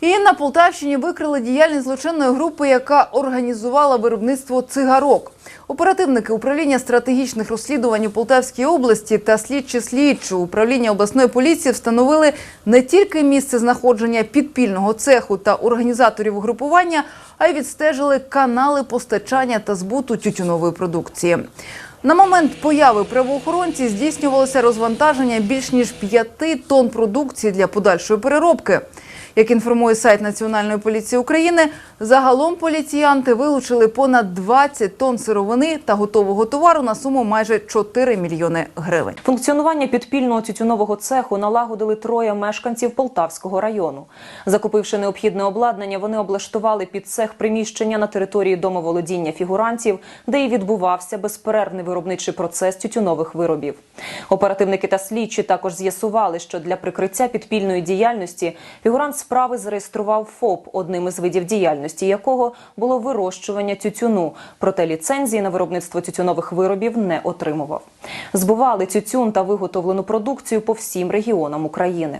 І на Полтавщині викрили діяльність злочинної групи, яка організувала виробництво цигарок. Оперативники управління стратегічних розслідувань у Полтавській області та слідчі слідчі управління обласної поліції встановили не тільки місце знаходження підпільного цеху та організаторів угрупування, а й відстежили канали постачання та збуту тютюнової продукції. На момент появи правоохоронці здійснювалося розвантаження більш ніж п'яти тонн продукції для подальшої переробки. Як інформує сайт Національної поліції України, загалом поліціянти вилучили понад 20 тонн сировини та готового товару на суму майже 4 мільйони гривень. Функціонування підпільного тютюнового цеху налагодили троє мешканців Полтавського району. Закупивши необхідне обладнання, вони облаштували під цех приміщення на території домоволодіння фігурантів, де і відбувався безперервний виробничий процес тютюнових виробів. Оперативники та слідчі також з'ясували, що для прикриття підпільної діяльності фігурант справи зареєстрував ФОП, одним із видів діяльності якого було вирощування тютюну. Проте ліцензії на виробництво тютюнових виробів не отримував. Збували тютюн та виготовлену продукцію по всім регіонам України.